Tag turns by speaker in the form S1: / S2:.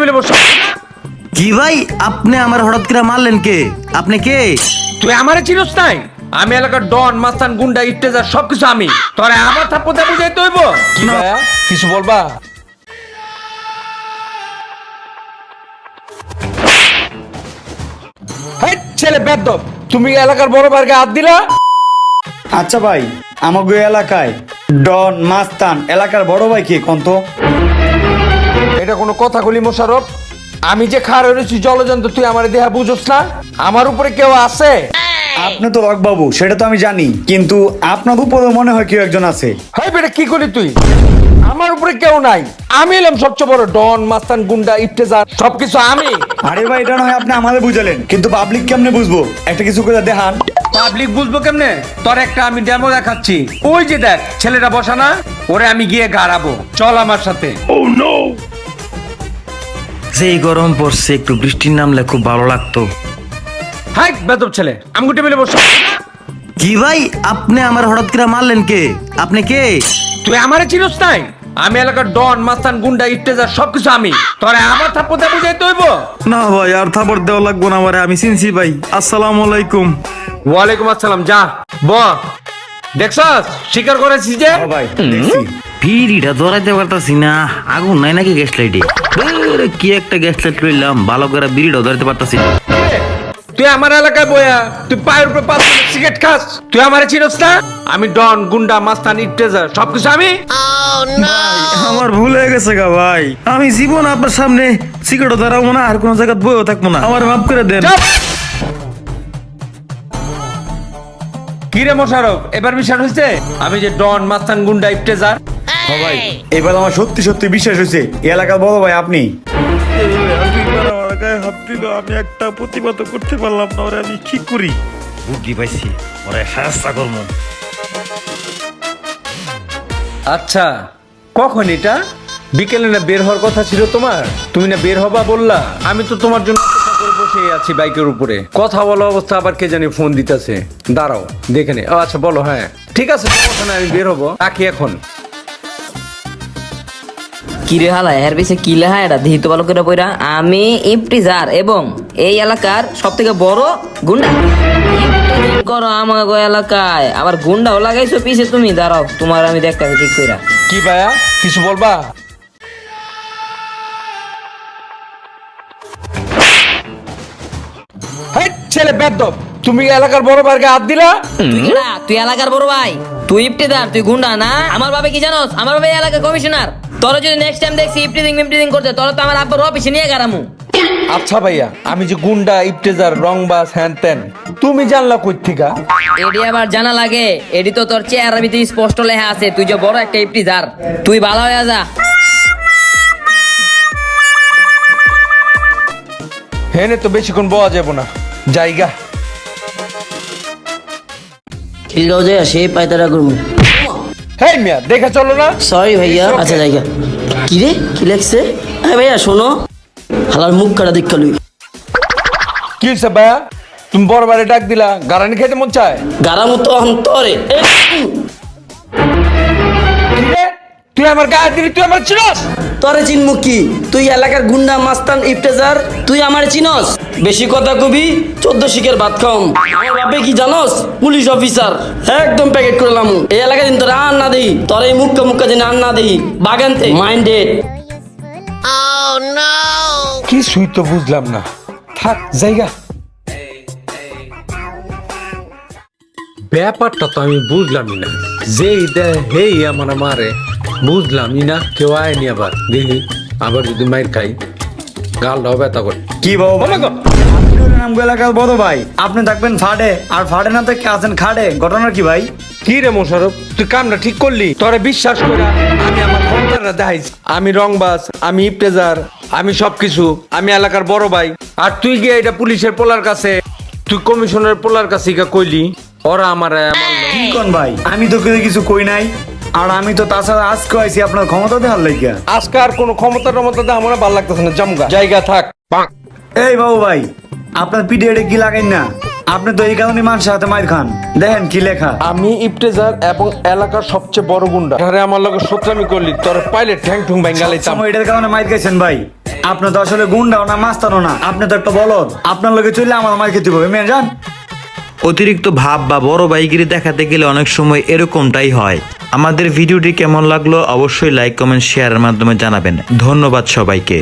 S1: মিলে বসো।
S2: কি ভাই আপনি আমার হঠাৎ করে মারলেন কে? আপনি কে?
S1: তুই আমারে চিনস নাই? আমি এলাকার ডন মাস্তান গুন্ডা ইত্তেজার সবকিছু আমি। তোরে আমার থাপ্পতে বুঝাইতে হইব? কি ভাইয়া কিছু বলবা? হেই, ছেলে বেদব তুমি এলাকার বড় ভাইকে হাত দিলা?
S3: আচ্ছা ভাই আমাকে এলাকায় ডন মাস্তান এলাকার বড় ভাই কে কন্ত
S1: এটা কোনো কথা কলি মোশারফ আমি যে খার রয়েছি জলজন্ত তুই আমার দেহা বুঝোস না? আমার উপরে কেউ আছে?
S3: আপনি তো বাবু সেটা তো আমি জানি কিন্তু আপনার উপরে মনে হয় কেউ একজন আছে।
S1: হয় বেটা কি করলি তুই? আমার উপরে কেউ নাই। আমি এলাম সবচেয়ে বড় ডন মাস্তান গুন্ডা ইফতেজার সবকিছু আমি।
S3: আরে ভাই এটা নয় আপনি আমাদের বুঝালেন কিন্তু পাবলিক কেমনে বুঝব? একটা কিছু করে দেখান।
S1: পাবলিক বুঝব কেমনে? তোর একটা আমি ডেমো দেখাচ্ছি। ওই যে দেখ ছেলেটা বসা না ওরে আমি গিয়ে গাড়াবো। চল আমার সাথে।
S2: যেই গরম পড়ছে একটু বৃষ্টির নামলে খুব ভালো লাগতো।
S1: হাই বেদব ছেলে আমি গুটে মিলে বসো।
S2: কি ভাই আপনি আমার হঠাৎ করে মারলেন কে? আপনি কে?
S1: তুই আমারে চিনস নাই? আমি এলাকার ডন মাস্তান গুন্ডা ইফতেজার সবকিছু আমি। তোরে আমার থাপ্পতে বুঝাইতে হইব?
S2: না ভাই আর থাপড় দেওয়া লাগবো না আমারে আমি চিনছি ভাই। আসসালামু আলাইকুম।
S1: ওয়ালাইকুম আসসালাম যা ব। দেখছস? স্বীকার করেছিস যে?
S3: ও ভাই দেখছি।
S2: ধরাইতে পারতাছি না। আগুন নাই নাকি গ্যাস লাইটে কি একটা গ্যাস লাইট লইলাম ভালো করে বিড়িটাও ধরাইতে পারতাছি না।
S1: তুই আমার এলাকায় বয়া তুই পায়ের উপরে পাঁচ সিগারেট খাস। তুই আমারে চিনস না? আমি ডন গুন্ডা মাস্তান ইফতেজার সবকিছু আমি।
S2: আমার ভুল হয়ে গেছে গা ভাই। আমি জীবন আপনার সামনে সিগারেটও ধরাবো না আর কোনো জায়গায় বইও থাকব না। আমার মাফ করে দেন।
S1: চুপ! কি রে মোশারফ এবার বিশ্বাস হয়েছে আমি যে ডন মাস্তান গুন্ডা ইফতেজার
S3: ভাই এবার আমার সত্যি সত্যি বিশ্বাস হয়েছে। এই এলাকার বড় ভাই আপনি?
S2: আমি একটা প্রতিবাদ করতে পারলাম না ওরে আমি কি করি? বুদ্ধি পাইছি ওরে সাহায্য করব
S1: আচ্ছা কখন এটা? বিকেলে না বের হওয়ার কথা ছিল তোমার? তুমি না বের হবা বললা? আমি তো তোমার জন্য বসে আছি বাইকের উপরে। কথা বলা অবস্থা আবার কে জানি ফোন দিতেছে। দাঁড়াও দেখে নে। ও, আচ্ছা বলো হ্যাঁ। ঠিক আছে আমি বের হব। রাখি এখন।
S4: কিরে হালা এর পিছে কি লেখা এটা? দিহিত ভালো করে বইরা। আমি ইফটিজার এবং এই এলাকার সব থেকে বড় গুন্ডা। করো আমার এলাকায়। আবার গুন্ডাও লাগাইছো পিছে তুমি। দাঁড়াও তোমার আমি দেখতেছি ঠিক কইরা।
S1: কি ভাইয়া? কিছু বলবা? ছেলে বেদব তুমি এলাকার বড় ভাইকে হাত দিলা?
S4: তুই এলাকার বড় ভাই। তুই ইফটিজার তুই গুন্ডা না? আমার বাবা কি জানোস? আমার বাবা এলাকার কমিশনার। তোর যদি নেক্সট টাইম দেখছি ইফটিজিং ইফটিজিং করতে তোর তো আমার আব্বার অফিসে নিয়ে গেরামু।
S1: আচ্ছা ভাইয়া আমি যে গুন্ডা ইফতেজার রংবাজ হ্যান ত্যান তুমি জানলা কই থেকে
S4: এডি আবার জানা লাগে এডি তো তোর চেহারার ভিতরে স্পষ্ট লেখা আছে তুই যে বড় একটা ইফটিজার তুই ভালো হয়ে যা।
S1: হেনে তো বেশিক্ষণ বয়া যাব না জায়গা
S5: খিলগাঁও যায় সেই পায়তারা করব।
S1: হেই মিয়া দেখে চলো না।
S5: সরি ভাইয়া আচ্ছা জায়গা। কি রে? কি লাগছে হ্যাঁ ভাইয়া শোনো। হালার মুখ কাটা দেখ লুই।
S1: কি হয়েছে ভাইয়া? তুমি বড় বাড়ি ডাক দিলা গারানি খেতে মন চায়?
S5: গারা তো অন্তরে?
S1: তুই আমার গায়ে দিলি তুই আমার চিনস?
S5: তরে চিনমু কি? তুই এলাকার গুন্ডা মাস্তান ইফতেজার তুই আমার চিনস? বেশি কথা কবি চোদ্দ শিখের ভাত খাওম। আমার বাপে কি জানস? Police officer. একদম প্যাকেট করলাম এই এলাকা দিন তোর আর না দেই। তোর এই মুখকা মুখকা দিন আর না দেই। বাগানতে। মাইন্ডেড।
S1: কি সুই তো বুঝলাম না। থাক জায়গা। ব্যাপারটা তো আমি বুঝলামই না। যেই দেয় হেই আমার মারে। বুঝলামই না কেউ আয়নি আবার দেখি আবার যদি মাইর খাই গালটাও ব্যথা করে।
S3: কি বাবু ভাই?
S1: ওমা গো!
S3: আপনি হলেন আমগো এলাকার বড় ভাই। আপনি থাকবেন ফাড়ে আর ফাড়ে না থেকে আছেন খাড়ে। ঘটনা কি ভাই?
S1: কি রে মোশারফ তুই কামটা ঠিক করলি? তোরে বিশ্বাস করে আমি আমার ক্ষমতাটা দেখাইছি। আমি রংবাজ আমি ইফতেজার আমি সবকিছু আমি এলাকার বড় ভাই। আর তুই গিয়ে এটা পুলিশের পোলার কাছে তুই কমিশনের পোলার কাছে গিয়ে কইলি ওরা আমার
S3: কি কোন ভাই? আমি তো কেউ কিছু কই নাই। আর আমি তো তাছাড়া আজকে আইছি আপনার ক্ষমতা দেওয়ার লাগিয়া।
S1: আজকে আর কোনো ক্ষমতা টমতা দেওয়া আমার ভালো লাগতেছে না। জমগা। জায়গা থাক।
S3: এই বাবু ভাই আপনার পিঠে এটা কি লাগাই না? আপনি তো এই কারণে মানুষের হাতে মার খান। দেখেন কি লেখা।
S1: আমি ইফতেজার এবং এলাকার সবচেয়ে বড় গুন্ডা। আরে আমার লগে সত্রামি করলি তোর পাইলে ঠ্যাং ঠুং ব্যাঙ্গালাইতাম
S3: সময় এটার কারণে মার খাইছেন ভাই। আপনি তো আসলে গুন্ডাও না মাস্তানও না। আপনি তো একটা বলদ। আপনার লগে চললে আমার মার খেতে হবে। মেয়ে যান।
S2: অতিরিক্ত ভাব বা বড় বাইগিরি দেখাতে গেলে অনেক সময় এরকমটাই হয়। আমাদের ভিডিওটি কেমন লাগল অবশ্যই লাইক কমেন্ট শেয়ারের মাধ্যমে জানাবেন। ধন্যবাদ সবাইকে।